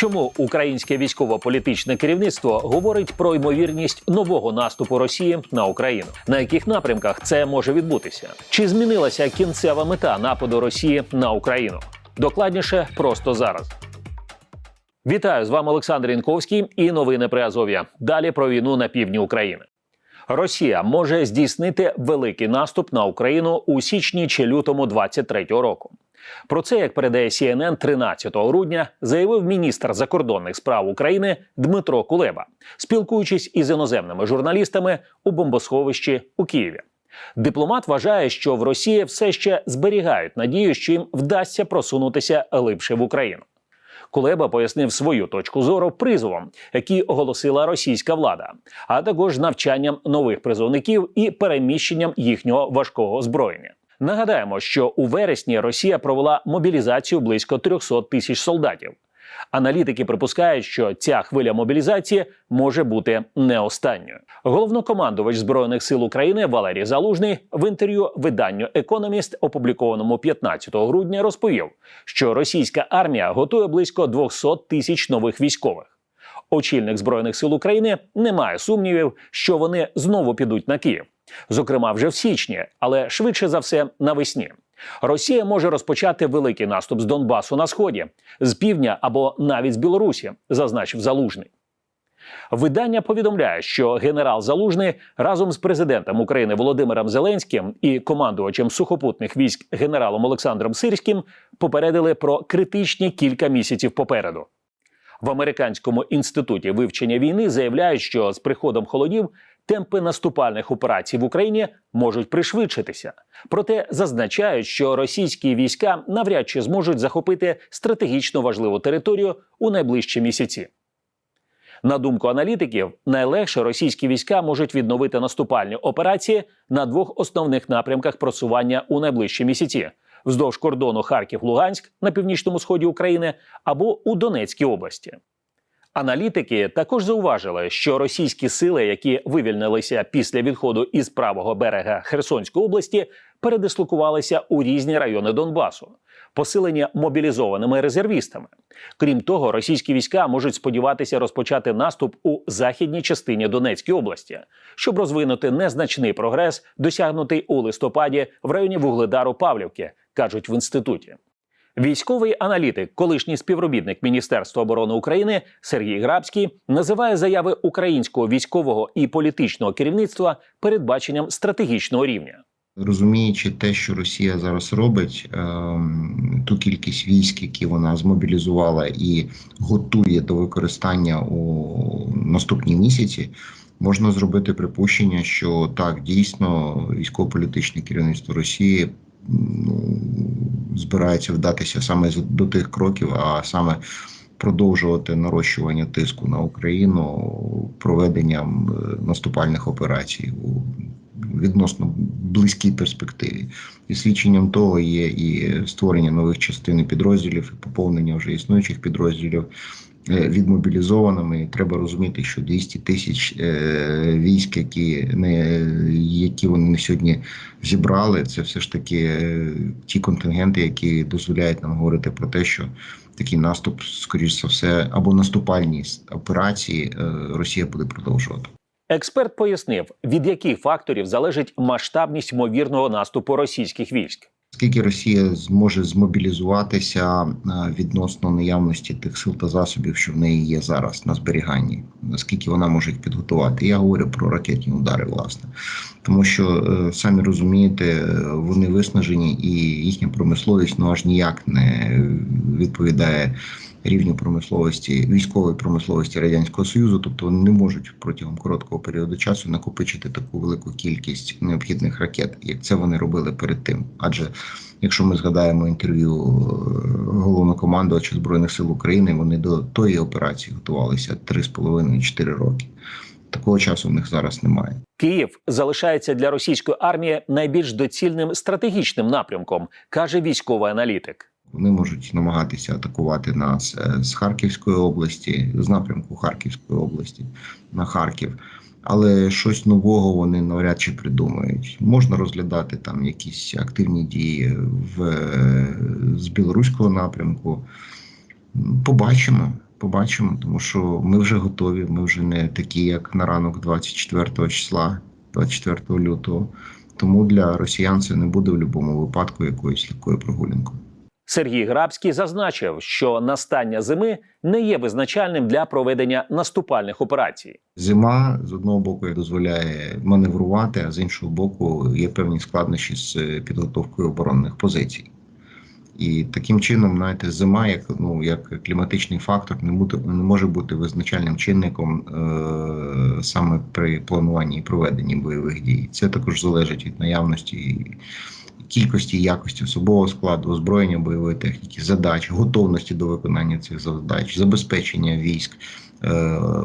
Чому українське військово-політичне керівництво говорить про ймовірність нового наступу Росії на Україну? На яких напрямках це може відбутися? Чи змінилася кінцева мета нападу Росії на Україну? Докладніше просто зараз. Вітаю з вами Олександр Інковський і новини при Азов'я. Далі про війну на півдні України. Росія може здійснити великий наступ на Україну у січні чи лютому 23-го року. Про це, як передає CNN 13 грудня, заявив міністр закордонних справ України Дмитро Кулеба, спілкуючись із іноземними журналістами у бомбосховищі у Києві. Дипломат вважає, що в Росії все ще зберігають надію, що їм вдасться просунутися глибше в Україну. Кулеба пояснив свою точку зору призовом, який оголосила російська влада, а також навчанням нових призовників і переміщенням їхнього важкого озброєння. Нагадаємо, що у вересні Росія провела мобілізацію близько 300 тисяч солдатів. Аналітики припускають, що ця хвиля мобілізації може бути не останньою. Головнокомандувач збройних сил України Валерій Залужний в інтерв'ю виданню Економіст, опублікованому 15 грудня, розповів, що російська армія готує близько 200 тисяч нових військових. Очільник збройних сил України не має сумнівів, що вони знову підуть на Київ, зокрема вже в січні, але швидше за все навесні. Росія може розпочати великий наступ з Донбасу на сході, з півдня або навіть з Білорусі, зазначив Залужний. Видання повідомляє, що генерал Залужний разом з президентом України Володимиром Зеленським і командувачем сухопутних військ генералом Олександром Сирським попередили про критичні кілька місяців попереду. В американському інституті вивчення війни заявляють, що з приходом холодів темпи наступальних операцій в Україні можуть пришвидшитися. Проте зазначають, що російські війська навряд чи зможуть захопити стратегічно важливу територію у найближчі місяці. На думку аналітиків, найлегше російські війська можуть відновити наступальні операції на двох основних напрямках просування у найближчі місяці вздовж кордону Харків-Луганськ на північному сході України або у Донецькій області. Аналітики також зауважили, що російські сили, які вивільнилися після відходу із правого берега Херсонської області, передислокувалися у різні райони Донбасу, посилені мобілізованими резервістами. Крім того, російські війська можуть сподіватися розпочати наступ у західній частині Донецької області, щоб розвинути незначний прогрес, досягнутий у листопаді в районі Вугледару Павлівки, кажуть в інституті. Військовий аналітик, колишній співробітник Міністерства оборони України Сергій Грабський називає заяви українського військового і політичного керівництва передбаченням стратегічного рівня. Розуміючи те, що Росія зараз робить, ем, ту кількість військ, які вона змобілізувала і готує до використання у наступні місяці, можна зробити припущення, що так дійсно військово-політичне керівництво Росії ну, збирається вдатися саме до тих кроків, а саме продовжувати нарощування тиску на Україну проведенням е, наступальних операцій у відносно близькій перспективі. І свідченням того є і створення нових частин і підрозділів, і поповнення вже існуючих підрозділів. Е, Відмобілізованими треба розуміти, що 200 тисяч е, військ, які не які вони сьогодні зібрали, це все ж таки е, ті контингенти, які дозволяють нам говорити про те, що такий наступ, скоріш за все, або наступальні операції Росія буде продовжувати. Експерт пояснив, від яких факторів залежить масштабність ймовірного наступу російських військ. Скільки Росія зможе змобілізуватися е, відносно наявності тих сил та засобів, що в неї є зараз на зберіганні, наскільки вона може їх підготувати? Я говорю про ракетні удари, власне, тому що е, самі розумієте, е, вони виснажені, і їхня промисловість ну аж ніяк не відповідає рівню промисловості військової промисловості радянського союзу, тобто вони не можуть протягом короткого періоду часу накопичити таку велику кількість необхідних ракет, як це вони робили перед тим. Адже якщо ми згадаємо інтерв'ю е, головнокомандувача збройних сил України, вони до тої операції готувалися 3,5-4 роки. Такого часу в них зараз немає. Київ залишається для російської армії найбільш доцільним стратегічним напрямком, каже військовий аналітик. Вони можуть намагатися атакувати нас е, з Харківської області, з напрямку Харківської області на Харків. Але щось нового вони навряд чи придумають. Можна розглядати там якісь активні дії в, е, з білоруського напрямку. Побачимо. Побачимо, тому що ми вже готові. Ми вже не такі, як на ранок 24 числа, 24 лютого. Тому для росіян це не буде в будь-якому випадку якоюсь такою прогулянкою. Сергій Грабський зазначив, що настання зими не є визначальним для проведення наступальних операцій. Зима з одного боку дозволяє маневрувати, а з іншого боку є певні складнощі з е, підготовкою оборонних позицій. І таким чином, знаєте, зима, як ну як кліматичний фактор, не буде не може бути визначальним чинником е, саме при плануванні і проведенні бойових дій. Це також залежить від наявності кількості і якості особового складу, озброєння бойової техніки, задач, готовності до виконання цих задач, забезпечення військ,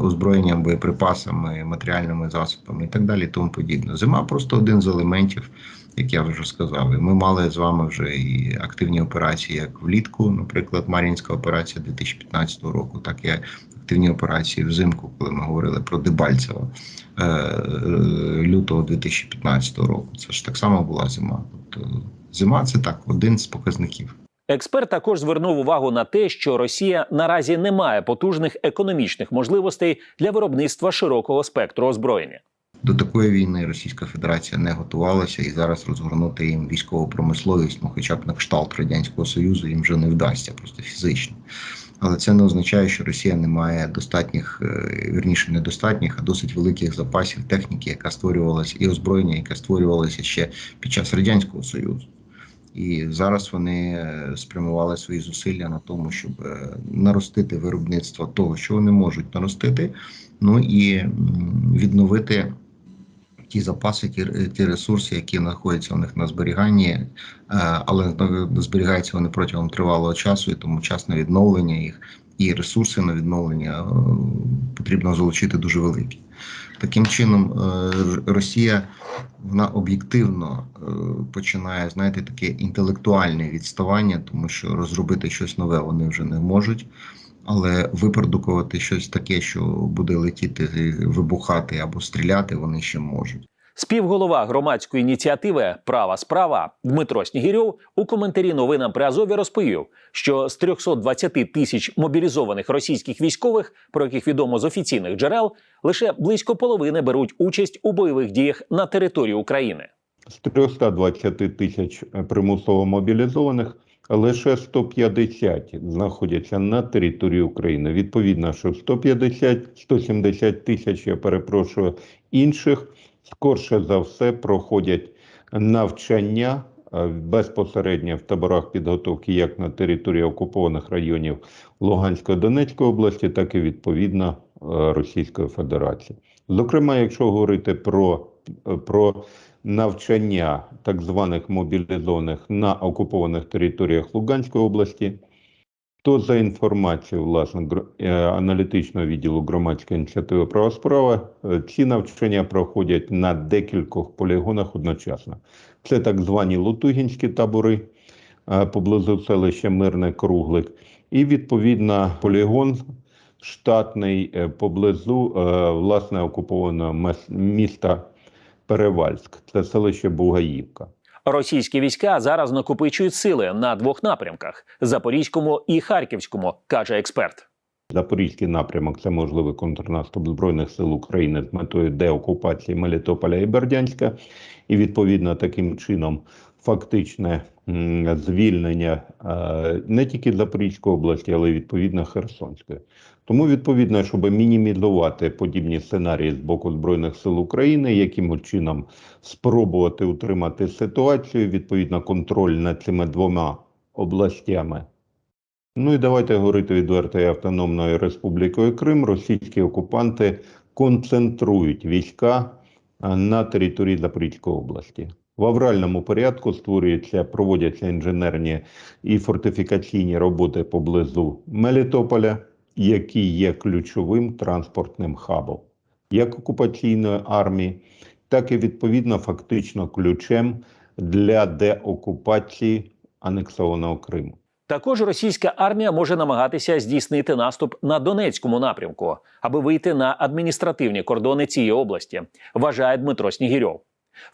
озброєнням боєприпасами, матеріальними засобами і так далі. Тому подібне. Зима просто один з елементів, як я вже сказав. І ми мали з вами вже і активні операції, як влітку, наприклад, Мар'їнська операція 2015 року, так і активні операції взимку, коли ми говорили про Дебальцево е, е, лютого 2015 року. Це ж так само була зима. Тобто зима це так один з показників. Експерт також звернув увагу на те, що Росія наразі не має потужних економічних можливостей для виробництва широкого спектру озброєння. До такої війни Російська Федерація не готувалася і зараз розгорнути їм військову промисловість, ну хоча б на кшталт радянського союзу, їм вже не вдасться, просто фізично. Але це не означає, що Росія не має достатніх, е, вірніше недостатніх, а досить великих запасів техніки, яка створювалася, і озброєння, яке створювалося ще під час радянського союзу. І зараз вони е, спрямували свої зусилля на тому, щоб е, наростити виробництво того, що вони можуть наростити, ну і відновити ті запаси, ті, ті ресурси, які знаходяться у них на зберіганні, е, але зберігаються вони протягом тривалого часу, і тому час на відновлення їх і ресурси на відновлення е, потрібно залучити дуже великі. Таким чином, е, Росія вона об'єктивно е, починає знаєте таке інтелектуальне відставання, тому що розробити щось нове вони вже не можуть. Але випродукувати щось таке, що буде летіти, вибухати або стріляти, вони ще можуть. Співголова громадської ініціативи Права справа Дмитро Снігірьов у коментарі новинам при Азові розповів, що з 320 тисяч мобілізованих російських військових, про яких відомо з офіційних джерел, лише близько половини беруть участь у бойових діях на території України. З 320 тисяч примусово мобілізованих лише 150 знаходяться на території України. Відповідно, що 150, 170 тисяч, я перепрошую, інших скорше за все проходять навчання е, безпосередньо в таборах підготовки як на території окупованих районів Луганської Донецької області, так і відповідно е, Російської Федерації. Зокрема, якщо говорити про, про навчання так званих мобілізованих на окупованих територіях Луганської області, то за інформацією власне е, аналітичного відділу громадської ініціативи права справа, е, ці навчання проходять на декількох полігонах одночасно. Це так звані Лутугінські табори е, поблизу селища Мирне Круглик, і відповідно полігон штатний поблизу власне окупованого міста Перевальськ, це селище Бугаївка. Російські війська зараз накопичують сили на двох напрямках Запорізькому і Харківському, каже експерт. Запорізький напрямок це можливий контрнаступ Збройних сил України з метою деокупації Мелітополя і Бердянська, і відповідно таким чином фактичне звільнення е, не тільки Запорізької області, але й відповідно Херсонської. Тому відповідно, щоб мінімізувати подібні сценарії з боку Збройних сил України, яким чином спробувати утримати ситуацію, відповідно контроль над цими двома областями. Ну і давайте говорити відверто і Автономною Республікою Крим. Російські окупанти концентрують війська на території Запорізької області. В авральному порядку створюються, проводяться інженерні і фортифікаційні роботи поблизу Мелітополя, який є ключовим транспортним хабом як окупаційної армії, так і відповідно фактично ключем для деокупації анексованого Криму. Також російська армія може намагатися здійснити наступ на Донецькому напрямку, аби вийти на адміністративні кордони цієї області, вважає Дмитро Снігірьов.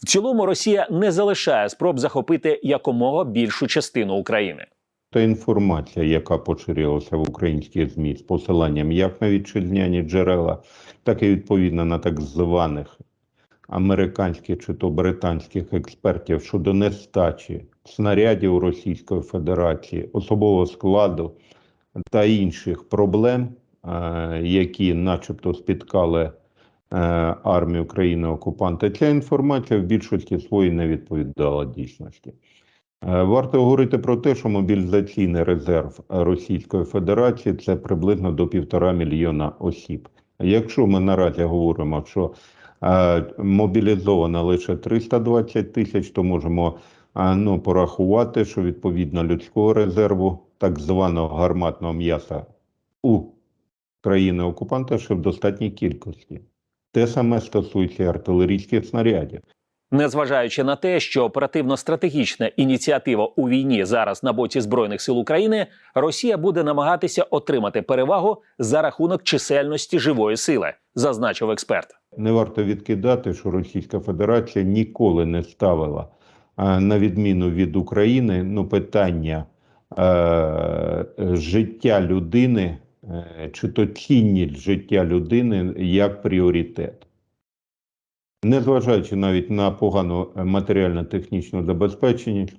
В цілому Росія не залишає спроб захопити якомога більшу частину України. Та інформація, яка поширювалася в українських ЗМІ з посиланням як на вітчизняні джерела, так і відповідно на так званих американських чи то британських експертів щодо нестачі снарядів Російської Федерації, особового складу та інших проблем, е, які, начебто, спіткали е, армію країни-окупанта. Ця інформація в більшості своїй не відповідала дійсності. Е, Варто говорити про те, що мобілізаційний резерв Російської Федерації це приблизно до півтора мільйона осіб. Якщо ми наразі говоримо, що е, мобілізовано лише 320 тисяч, то можемо е, ну, порахувати, що відповідно людського резерву, так званого гарматного м'яса у країни окупанта ще в достатній кількості. Те саме стосується артилерійських снарядів. Незважаючи на те, що оперативно-стратегічна ініціатива у війні зараз на боці збройних сил України, Росія буде намагатися отримати перевагу за рахунок чисельності живої сили, зазначив експерт. Не варто відкидати, що Російська Федерація ніколи не ставила, е, на відміну від України, ну, питання е, життя людини е, чи то цінність життя людини як пріоритет. Незважаючи навіть на погану е, матеріально-технічну забезпеченість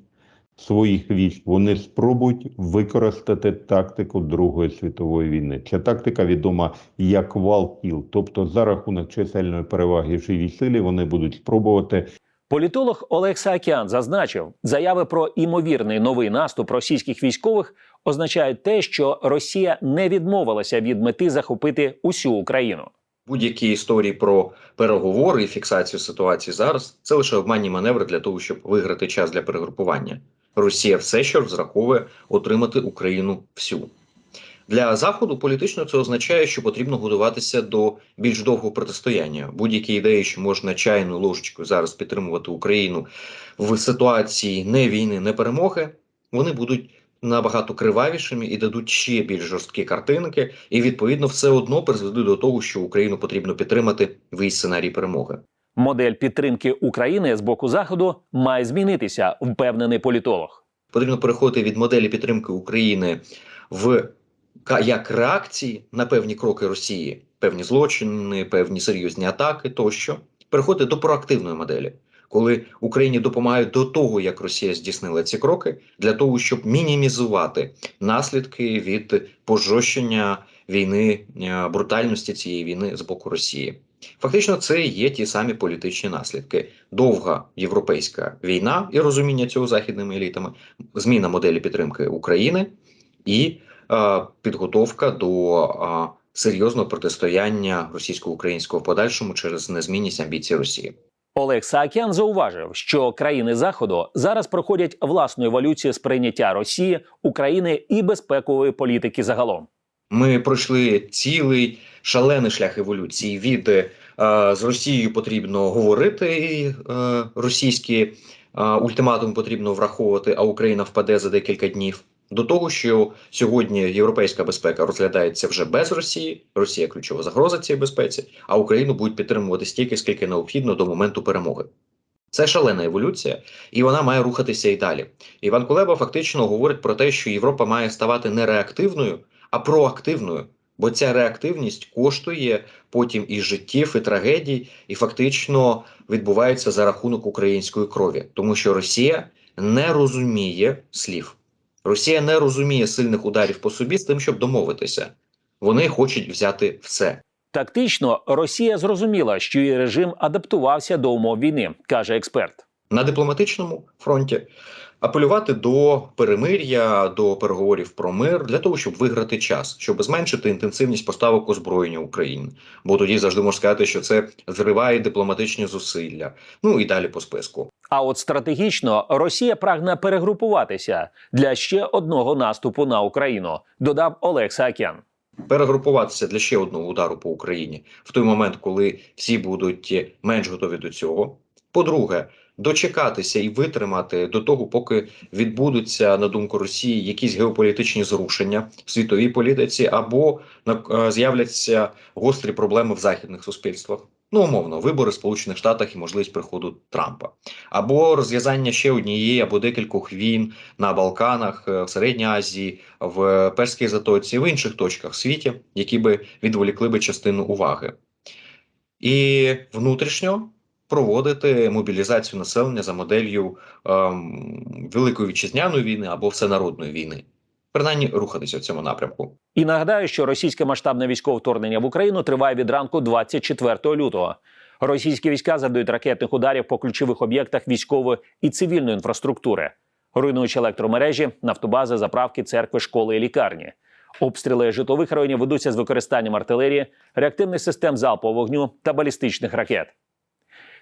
своїх військ, вони спробують використати тактику Другої світової війни. Ця тактика відома як вал кіл, тобто за рахунок чисельної переваги в живій силі вони будуть спробувати Політолог Олег Саакян зазначив, заяви про імовірний новий наступ російських військових означають те, що Росія не відмовилася від мети захопити усю Україну. Будь-які історії про переговори і фіксацію ситуації зараз це лише обманні маневри для того, щоб виграти час для перегрупування. Росія все ще розраховує отримати Україну всю. Для заходу політично це означає, що потрібно готуватися до більш довгого протистояння. Будь-які ідеї, що можна чайною ложечкою зараз підтримувати Україну в ситуації не війни, не перемоги, вони будуть набагато кривавішими і дадуть ще більш жорсткі картинки, і відповідно все одно призведуть до того, що Україну потрібно підтримати в її сценарій перемоги. Модель підтримки України з боку заходу має змінитися, впевнений політолог. Потрібно переходити від моделі підтримки України в як реакції на певні кроки Росії, певні злочини, певні серйозні атаки тощо, переходити до проактивної моделі, коли Україні допомагають до того, як Росія здійснила ці кроки, для того, щоб мінімізувати наслідки від пожорщення війни, е, брутальності цієї війни з боку Росії. Фактично, це є ті самі політичні наслідки. Довга європейська війна і розуміння цього західними елітами, зміна моделі підтримки України і е, підготовка до е, серйозного протистояння російсько-українського в подальшому через незмінність амбіцій Росії. Олег Саакян зауважив, що країни Заходу зараз проходять власну еволюцію сприйняття Росії, України і безпекової політики загалом. Ми пройшли цілий шалений шлях еволюції. Від е, з Росією потрібно говорити е, російські е, ультиматум потрібно враховувати, а Україна впаде за декілька днів. До того, що сьогодні європейська безпека розглядається вже без Росії. Росія ключова загроза цій безпеці, а Україну будуть підтримувати стільки, скільки необхідно до моменту перемоги. Це шалена еволюція, і вона має рухатися і далі. Іван Кулеба фактично говорить про те, що Європа має ставати не реактивною, а проактивною. Бо ця реактивність коштує потім і життів, і трагедій, і фактично відбувається за рахунок української крові, тому що Росія не розуміє слів. Росія не розуміє сильних ударів по собі з тим, щоб домовитися. Вони хочуть взяти все. Тактично Росія зрозуміла, що її режим адаптувався до умов війни, каже експерт. На дипломатичному фронті апелювати до перемир'я, до переговорів про мир для того, щоб виграти час, щоб зменшити інтенсивність поставок озброєння України. Бо тоді завжди можна сказати, що це зриває дипломатичні зусилля. Ну і далі по списку. А от стратегічно Росія прагне перегрупуватися для ще одного наступу на Україну, додав Олег Саакян. перегрупуватися для ще одного удару по Україні в той момент, коли всі будуть менш готові до цього. По-друге, дочекатися і витримати до того, поки відбудуться на думку Росії якісь геополітичні зрушення в світовій політиці, або е, з'являться гострі проблеми в західних суспільствах. Ну, умовно, вибори в Сполучених Штатах і можливість приходу Трампа, або розв'язання ще однієї або декількох війн на Балканах, е, в Середній Азії, в Перській Затоці, в інших точках в світі, які би відволікли би частину уваги, і внутрішньо проводити мобілізацію населення за моделлю ем, Великої вітчизняної війни або всенародної війни, принаймні рухатися в цьому напрямку. І нагадаю, що російське масштабне військове вторгнення в Україну триває від ранку 24 лютого. Російські війська завдають ракетних ударів по ключових об'єктах військової і цивільної інфраструктури, руйнуючи електромережі, нафтобази, заправки, церкви, школи і лікарні. Обстріли житлових районів ведуться з використанням артилерії, реактивних систем залпового вогню та балістичних ракет.